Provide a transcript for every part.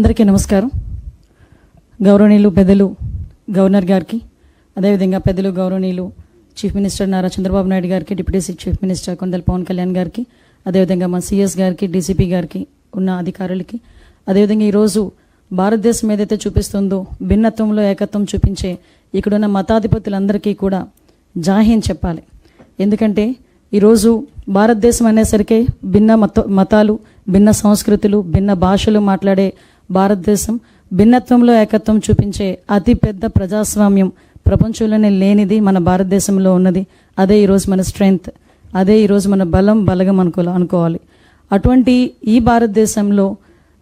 అందరికీ నమస్కారం. గౌరవనీయులు పెద్దలు గవర్నర్ గారికి అదేవిధంగా పెద్దలు గౌరవనీయులు చీఫ్ మినిస్టర్ నారా చంద్రబాబు నాయుడు గారికి deputy chief minister Konidela Pawan Kalyan గారికి అదేవిధంగా మా సిఎస్ గారికి డీసీపీ గారికి ఉన్న అధికారులకి అదేవిధంగా ఈరోజు భారతదేశం ఏదైతే చూపిస్తుందో భిన్నత్వంలో ఏకత్వం చూపించే ఇక్కడున్న మతాధిపతులందరికీ కూడా జాహీన్ చెప్పాలి. ఎందుకంటే ఈరోజు భారతదేశం అనేసరికి భిన్న మత మతాలు భిన్న సంస్కృతులు భిన్న భాషలు మాట్లాడే భారతదేశం భిన్నత్వంలో ఏకత్వం చూపించే అతిపెద్ద ప్రజాస్వామ్యం ప్రపంచంలోనే లేనిది మన భారతదేశంలో ఉన్నది. అదే ఈరోజు మన స్ట్రెంగ్త్. అదే ఈరోజు మన బలం బలగం అనుకో అనుకోవాలి. అటువంటి ఈ భారతదేశంలో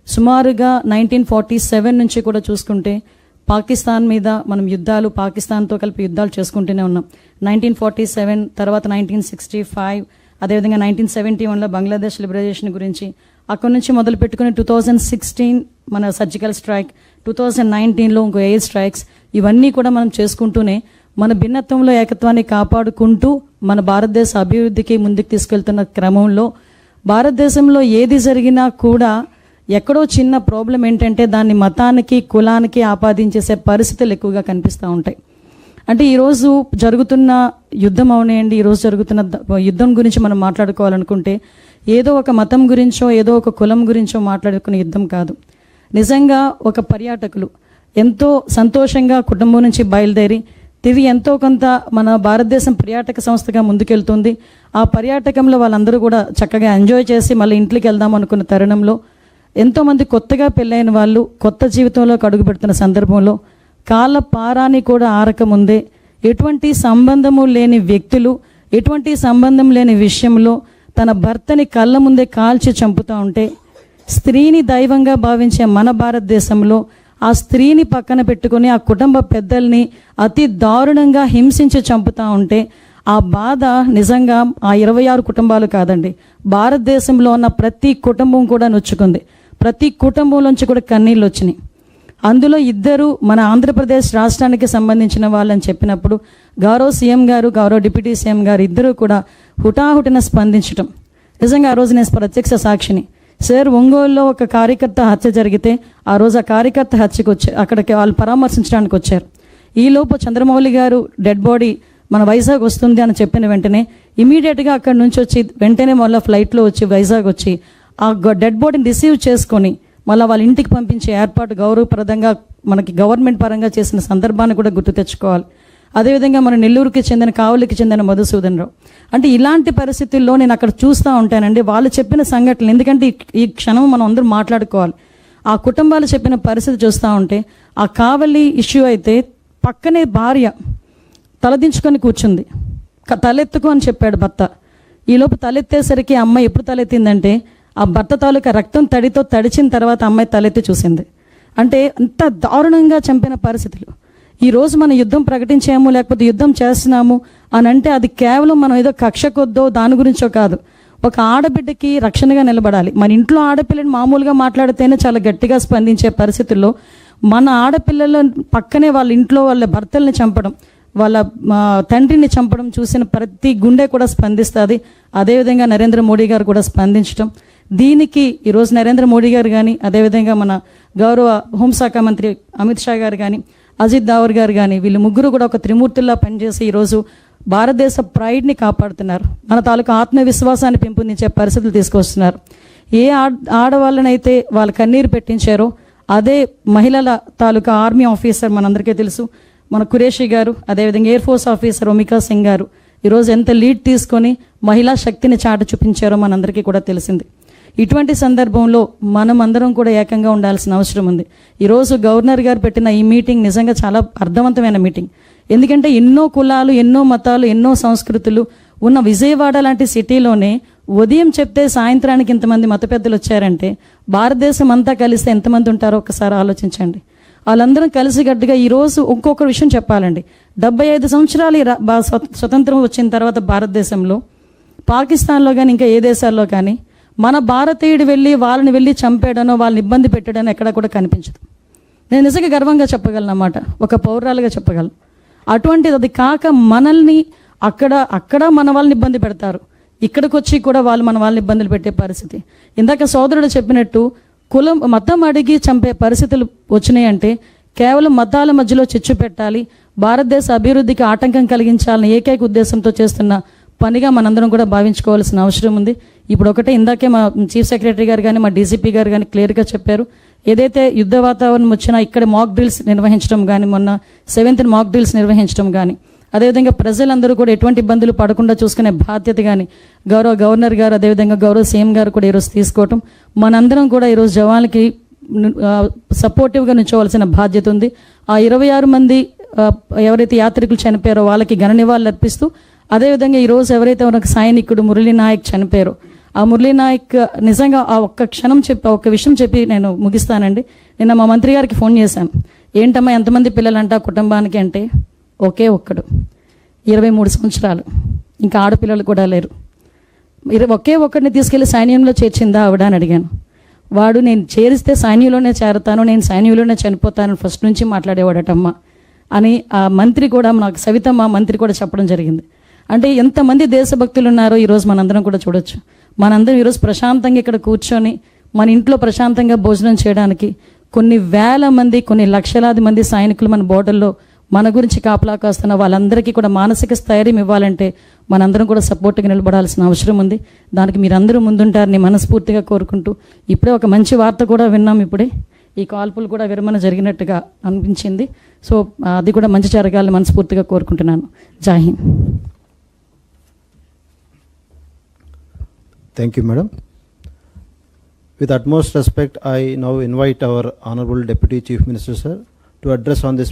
సుమారుగా నైన్టీన్ ఫార్టీ సెవెన్ నుంచి కూడా చూసుకుంటే పాకిస్తాన్ మీద మనం యుద్ధాలు పాకిస్తాన్తో కలిపి యుద్ధాలు చేసుకుంటూనే ఉన్నాం. నైన్టీన్ ఫార్టీ సెవెన్ తర్వాత నైన్టీన్ సిక్స్టీ ఫైవ్ అదేవిధంగా నైన్టీన్ సెవెంటీ వన్లో బంగ్లాదేశ్ లిబరైజేషన్ గురించి అక్కడి నుంచి మొదలు పెట్టుకుని టూ థౌజండ్ సిక్స్టీన్ మన సర్జికల్ స్ట్రైక్ టూ థౌజండ్ నైన్టీన్లో ఇంకో ఎయిర్ స్ట్రైక్స్ ఇవన్నీ కూడా మనం చేసుకుంటూనే మన భిన్నత్వంలో ఏకత్వాన్ని కాపాడుకుంటూ మన భారతదేశ అభివృద్ధికి ముందుకు తీసుకెళ్తున్న క్రమంలో భారతదేశంలో ఏది జరిగినా కూడా ఎక్కడో చిన్న ప్రాబ్లం ఏంటంటే దాన్ని మతానికి కులానికి ఆపాదించేసే పరిస్థితులు ఎక్కువగా కనిపిస్తూ ఉంటాయి. అంటే ఈరోజు జరుగుతున్న యుద్ధం అవునేయండి ఈరోజు జరుగుతున్న యుద్ధం గురించి మనం మాట్లాడుకోవాలనుకుంటే ఏదో ఒక మతం గురించో ఏదో ఒక కులం గురించో మాట్లాడుకునే యుద్ధం కాదు. నిజంగా ఒక పర్యాటకులు ఎంతో సంతోషంగా కుటుంబం నుంచి బయలుదేరి తివి ఎంతో కొంత మన భారతదేశం పర్యాటక సంస్థగా ముందుకెళ్తుంది. ఆ పర్యాటకంలో వాళ్ళందరూ కూడా చక్కగా ఎంజాయ్ చేసి మళ్ళీ ఇంట్లోకి వెళ్దాం అనుకున్న తరుణంలో ఎంతోమంది కొత్తగా పెళ్ళైన వాళ్ళు కొత్త జీవితంలోకి అడుగు పెడుతున్న సందర్భంలో కాళ్ళ పారాని కూడా ఆరకముందే ఎటువంటి సంబంధము లేని వ్యక్తులు ఎటువంటి సంబంధం లేని విషయంలో తన భర్తని కళ్ళ ముందే కాల్చి చంపుతూ ఉంటే స్త్రీని దైవంగా భావించే మన భారతదేశంలో ఆ స్త్రీని పక్కన పెట్టుకుని ఆ కుటుంబ పెద్దల్ని అతి దారుణంగా హింసించి చంపుతూ ఉంటే ఆ బాధ నిజంగా ఆ ఇరవై ఆరు కుటుంబాలు కాదండి. భారతదేశంలో ఉన్న ప్రతి కుటుంబం కూడా నొచ్చుకుంది. ప్రతి కుటుంబంలోంచి కూడా కన్నీళ్ళు వచ్చినాయి. అందులో ఇద్దరు మన ఆంధ్రప్రదేశ్ రాష్ట్రానికి సంబంధించిన వాళ్ళని చెప్పినప్పుడు గౌరవ సీఎం గారు గౌరవ డిప్యూటీ సీఎం గారు ఇద్దరు కూడా హుటాహుటిన స్పందించటం. నిజంగా ఆ రోజు నేను ప్రత్యక్ష సాక్షిని. సార్ ఒంగోలులో ఒక కార్యకర్త హత్య జరిగితే ఆ రోజు ఆ కార్యకర్త హత్యకు వచ్చారు. అక్కడికి వాళ్ళు పరామర్శించడానికి వచ్చారు. ఈలోపు చంద్రమౌళి గారు డెడ్ బాడీ మన వైజాగ్ వస్తుంది అని చెప్పిన వెంటనే ఇమీడియట్గా అక్కడి నుంచి వచ్చి వెంటనే మళ్ళీ ఫ్లైట్లో వచ్చి వైజాగ్ వచ్చి ఆ డెడ్ బాడీని రిసీవ్ చేసుకొని మళ్ళీ వాళ్ళ ఇంటికి పంపించే ఏర్పాటు గౌరవప్రదంగా మనకి గవర్నమెంట్ పరంగా చేసిన సందర్భాన్ని కూడా గుర్తు తెచ్చుకోవాలి. అదేవిధంగా మన నెల్లూరుకి చెందిన కావలికి చెందిన మధుసూదన్ రావు. అంటే ఇలాంటి పరిస్థితుల్లో నేను అక్కడ చూస్తూ ఉంటానండి. వాళ్ళు చెప్పిన సంఘటనలు ఎందుకంటే ఈ- క్షణం మనం అందరం మాట్లాడుకోవాలి. ఆ కుటుంబాలు చెప్పిన పరిస్థితి చూస్తూ ఉంటే ఆ కావలి ఇష్యూ అయితే పక్కనే భార్య తలదించుకొని కూర్చుంది. తలెత్తుకో అని చెప్పాడు భర్త. ఈలోపు తలెత్తేసరికి ఆ అమ్మాయి ఎప్పుడు తలెత్తిందంటే ఆ భర్త తాలూకా రక్తం తడితో తడిచిన తర్వాత అమ్మాయి తలెత్తి చూసింది. అంటే అంత దారుణంగా చంపిన పరిస్థితులు. ఈరోజు మనం యుద్ధం ప్రకటించాము లేకపోతే యుద్ధం చేస్తున్నాము అని అంటే అది కేవలం మనం ఏదో కక్ష కొద్దో దాని గురించో కాదు. ఒక ఆడబిడ్డకి రక్షణగా నిలబడాలి. మన ఇంట్లో ఆడపిల్లని మామూలుగా మాట్లాడితేనే చాలా గట్టిగా స్పందించే పరిస్థితుల్లో మన ఆడపిల్లల పక్కనే వాళ్ళ ఇంట్లో వాళ్ళ భర్తల్ని చంపడం వాళ్ళ తండ్రిని చంపడం చూసిన ప్రతి గుండె కూడా స్పందిస్తుంది. అదేవిధంగా నరేంద్ర మోడీ గారు కూడా స్పందించడం దీనికి ఈరోజు నరేంద్ర మోడీ గారు కానీ అదేవిధంగా మన గౌరవ హోంశాఖ మంత్రి అమిత్ షా గారు కానీ అజిత్ దావర్ గారు కానీ వీళ్ళు ముగ్గురు కూడా ఒక త్రిమూర్తుల్లా పనిచేసి ఈరోజు భారతదేశ ప్రైడ్ని కాపాడుతున్నారు. మన తాలూకా ఆత్మవిశ్వాసాన్ని పెంపొందించే పరిస్థితులు తీసుకొస్తున్నారు. ఏ ఆడ ఆడవాళ్ళనైతే వాళ్ళ కన్నీరు పెట్టించారో అదే మహిళల తాలూకా ఆర్మీ ఆఫీసర్ మనందరికీ తెలుసు. మన కురేషి గారు అదేవిధంగా air force officer Vyomika Singh గారు ఈరోజు ఎంత లీడ్ తీసుకొని మహిళా శక్తిని చాట చూపించారో మనందరికీ కూడా తెలిసింది. ఇటువంటి సందర్భంలో మనం అందరం కూడా ఏకంగా ఉండాల్సిన అవసరం ఉంది. ఈరోజు గవర్నర్ గారు పెట్టిన ఈ మీటింగ్ నిజంగా చాలా అర్థవంతమైన మీటింగ్. ఎందుకంటే ఎన్నో కులాలు ఎన్నో మతాలు ఎన్నో సంస్కృతులు ఉన్న విజయవాడ లాంటి సిటీలోనే ఉదయం చెప్తే సాయంత్రానికి ఇంతమంది మత పెద్దలు వచ్చారంటే భారతదేశం అంతా కలిస్తే ఎంతమంది ఉంటారో ఒకసారి ఆలోచించండి. వాళ్ళందరం కలిసిగట్టుగా ఈరోజు ఇంకొక విషయం చెప్పాలండి. డెబ్బై ఐదు సంవత్సరాలు స్వతంత్రం వచ్చిన తర్వాత భారతదేశంలో పాకిస్తాన్లో కానీ ఇంకా ఏ దేశాల్లో కానీ మన భారతీయుడు వెళ్ళి వాళ్ళని వెళ్ళి చంపేయడనో వాళ్ళని ఇబ్బంది పెట్టడనో ఎక్కడ కూడా కనిపించదు. నేను నిజంగా గర్వంగా చెప్పగలను అన్నమాట. ఒక పౌరాలుగా చెప్పగలను. అటువంటిది అది కాక మనల్ని అక్కడ అక్కడ మన వాళ్ళని ఇబ్బంది పెడతారు. ఇక్కడికి వచ్చి కూడా వాళ్ళు మన వాళ్ళని ఇబ్బందులు పెట్టే పరిస్థితి. ఇందాక సోదరుడు చెప్పినట్టు కులం మతం అడిగి చంపే పరిస్థితులు వచ్చినాయంటే కేవలం మతాల మధ్యలో చిచ్చు పెట్టాలి భారతదేశ అభివృద్ధికి ఆటంకం కలిగించాలని ఏకైక ఉద్దేశంతో చేస్తున్న పనిగా మనందరం కూడా భావించుకోవాల్సిన అవసరం ఉంది. ఇప్పుడు ఒకటే ఇందాకే మా చీఫ్ సెక్రటరీ గారు కానీ మా డీసీపీ గారు కానీ క్లియర్గా చెప్పారు. ఏదైతే యుద్ధ వాతావరణం వచ్చినా ఇక్కడ మాక్ డ్రిల్స్ నిర్వహించడం కానీ మొన్న సెవెంత్ మాక్ డ్రిల్స్ నిర్వహించడం కానీ అదేవిధంగా ప్రజలందరూ కూడా ఎటువంటి ఇబ్బందులు పడకుండా చూసుకునే బాధ్యత కానీ గౌరవ గవర్నర్ గారు అదేవిధంగా గౌరవ సీఎం గారు కూడా ఈరోజు తీసుకోవటం. మనందరం కూడా ఈరోజు జవాన్లకి సపోర్టివ్గా నుంచోవలసిన బాధ్యత ఉంది. ఆ ఇరవై ఆరు మంది ఎవరైతే యాత్రికులు చనిపోయారో వాళ్ళకి ఘన నివాళులు అర్పిస్తూ అదేవిధంగా ఈరోజు ఎవరైతే మనకు సైనికుడు మురళీ నాయక్ చనిపోయారో ఆ మురళీ నాయక్ నిజంగా ఆ ఒక్క క్షణం చెప్పి ఒక్క విషయం చెప్పి నేను ముగిస్తానండి. నిన్న మా మంత్రి గారికి ఫోన్ చేశాను. ఏంటమ్మా ఎంతమంది పిల్లలంట కుటుంబానికి అంటే? ఒకే ఒక్కడు. ఇరవై మూడు సంవత్సరాలు. ఇంకా ఆడపిల్లలు కూడా లేరు. ఇరవై ఒకే ఒక్కడిని తీసుకెళ్ళి సైన్యంలో చేర్చిందా ఆవిడ అని అడిగాను. వాడు నేను చేరిస్తే సైన్యంలోనే చేరతాను నేను సైన్యంలోనే చనిపోతాను ఫస్ట్ నుంచి మాట్లాడేవాడటమ్మ అని ఆ మంత్రి కూడా నాకు సవితమ్మ మంత్రి కూడా చెప్పడం జరిగింది. అంటే ఎంతమంది దేశభక్తులు ఉన్నారో ఈరోజు మనందరం కూడా చూడొచ్చు. మనందరం ఈరోజు ప్రశాంతంగా ఇక్కడ కూర్చొని మన ఇంట్లో ప్రశాంతంగా భోజనం చేయడానికి కొన్ని వేల మంది కొన్ని లక్షలాది మంది సైనికులు మన బోర్డర్లో మన గురించి కాపలా కాస్తున్న వాళ్ళందరికీ కూడా మానసిక స్థైర్యం ఇవ్వాలంటే మనందరం కూడా సపోర్ట్గా నిలబడాల్సిన అవసరం ఉంది. దానికి మీరందరూ ముందుంటారని మనస్ఫూర్తిగా కోరుకుంటూ ఇప్పుడే ఒక మంచి వార్త కూడా విన్నాం ఇప్పుడే. ఈ కాల్పులు కూడా విరమణ జరిగినట్టుగా అనిపించింది. సో అది కూడా మంచి జరగాలని మనస్ఫూర్తిగా కోరుకుంటున్నాను. జాహిన్ thank you madam with With utmost respect, I now invite our Honorable Deputy Chief Minister, sir, to address on this